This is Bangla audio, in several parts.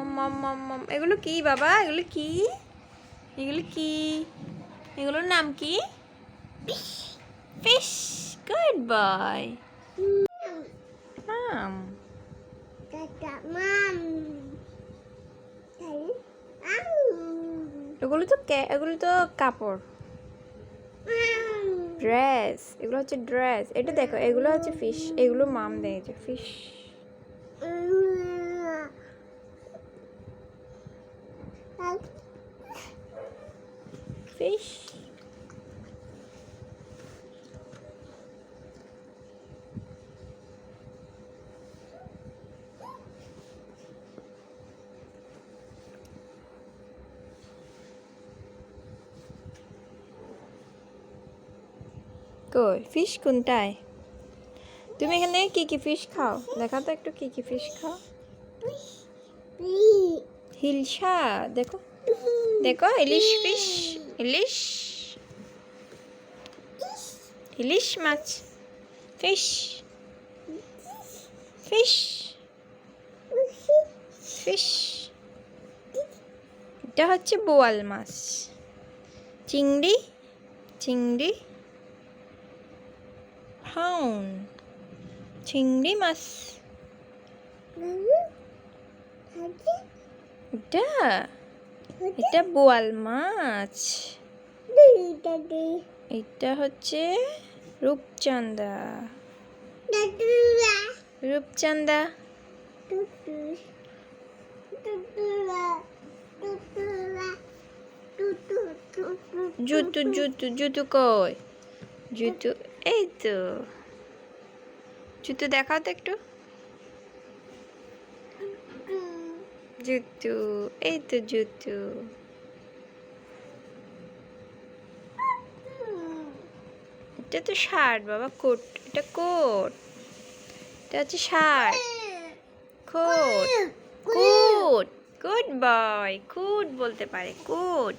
মম মম মম মম। এগুলো কি বাবা? এগুলো কি? এগুলো কি? এগুলোর নাম কি? ফিশ। Good boy. মাম. এগুলো তো এগুলো তো কাপড়। ড্রেস। এগুলো হচ্ছে ড্রেস। এটা দেখো এগুলো হচ্ছে ফিশ। এগুলো মাম দিয়েছে ফিশ। কই? ফিশ কোনটায়? তুমি এখানে কি কি ফিশ খাও? দেখা তো একটু কি কি ফিশ খাও। হিলসা দেখো। দেখো, ইলিশ ফিশ ইলিশ। ইলিশ মাছ ফিশ ফিশ ফিশ এটা হচ্ছে বোয়াল মাছ। চিংড়ি চিংড়ি। ফাউন চিংড়ি মাছ এটা? এটা বোয়াল মাছ। এটা হচ্ছে রূপচাঁদা। রূপচাঁদা। জুতু জুতু জুতু কই? জুতু, এই তো। জুতো দেখাও তো একটু। জুতু, এই তো জুতু। এটা তো শার্ট বাবা, কোট, এটা কোট। এটা হচ্ছে shirt. Coat coat good boy, কুট বলতে পারে, কুট।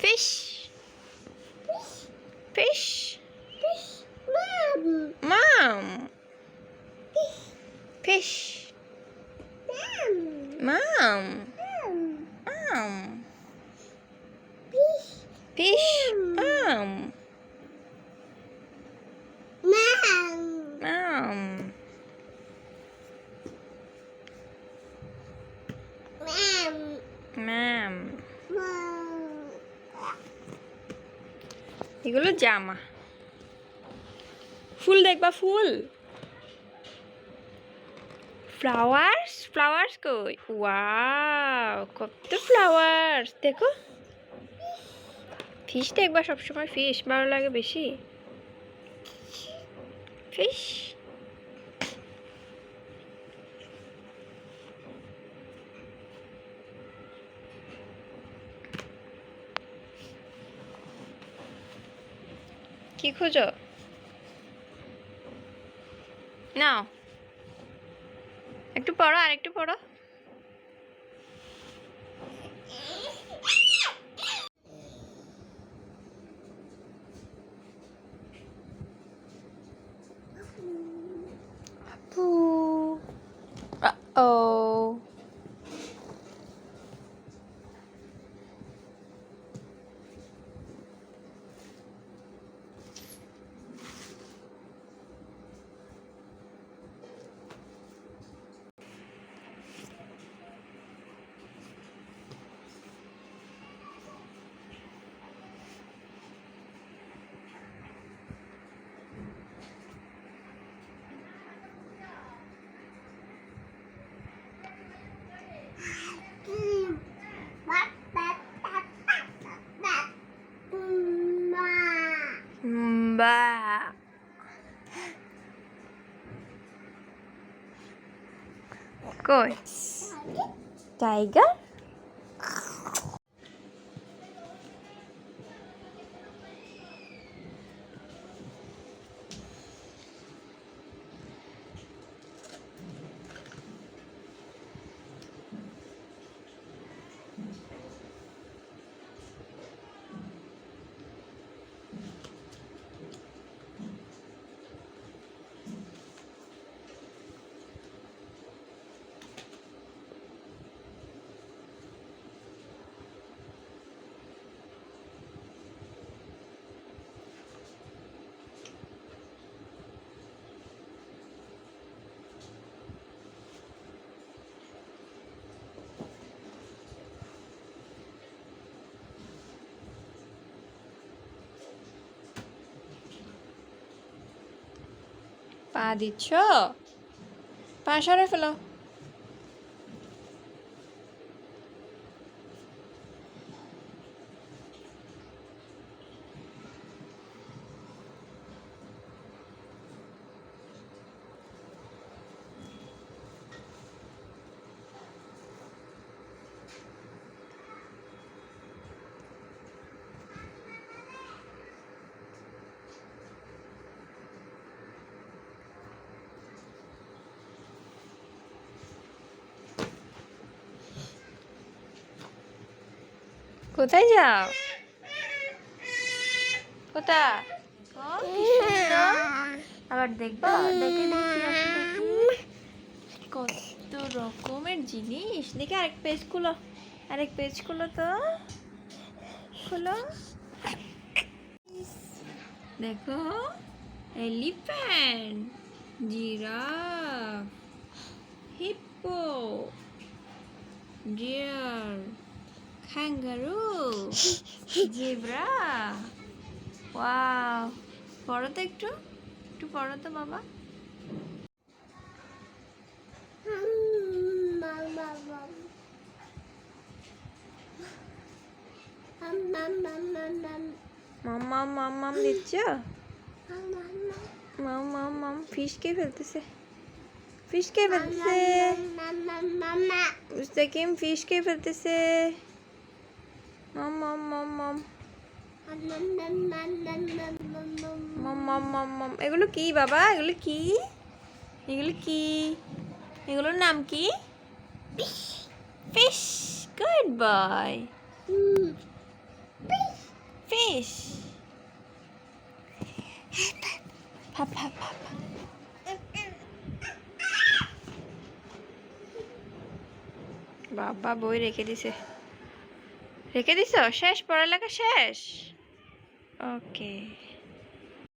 Fish fish mum fish mum mum fish mum mum ma'am এগুলো জামা। ফুল দেখবা ফুল? ফ্লাওয়ার্স ফ্লাওয়ার্স কই? ওয়াও কত ফ্লাওয়ার্স দেখো। ফিশ দেখবা সবসময় ফিশ ভালো লাগে বেশি। ফিশ কি খুঁজো? নাও। একটু পড়ো আর একটু পড়ো। বা কই টাইগার পা দিচ্ছ? পা সরে ফেলো। কোথায় যাও? কোথায়? ও, কি সুন্দর। আবার দেখবা দেখে দেখি কত রকমের জিনিস। দেখে আরেক পেজ খুলো। আরেক পেজ খুলো তো। খুলো। দেখো elephant giraffe hippo deer kangaroo zebra wow পড়ো তো একটু একটু পড়ো তো বাবা. মাম মাম মাম দিচ্ছ মাম মাম মাম ফিশ কে ফেলতেছে ফিশ কে ফেলতেছে. মুস্তাকিম ফিশ কে ফেলতেছে মাম মাম মাম মাম. মাম মাম মাম মাম এগুলো কি বাবা? এগুলো কি? এগুলো কি? এগুলোর নাম কি? ফিশ গুড বয়. ফিশ ভাব ভাব ভাব বাবা বই রেখে দিছে। রেখে দিছ? শেষ পড়ালেখা শেষ? ওকে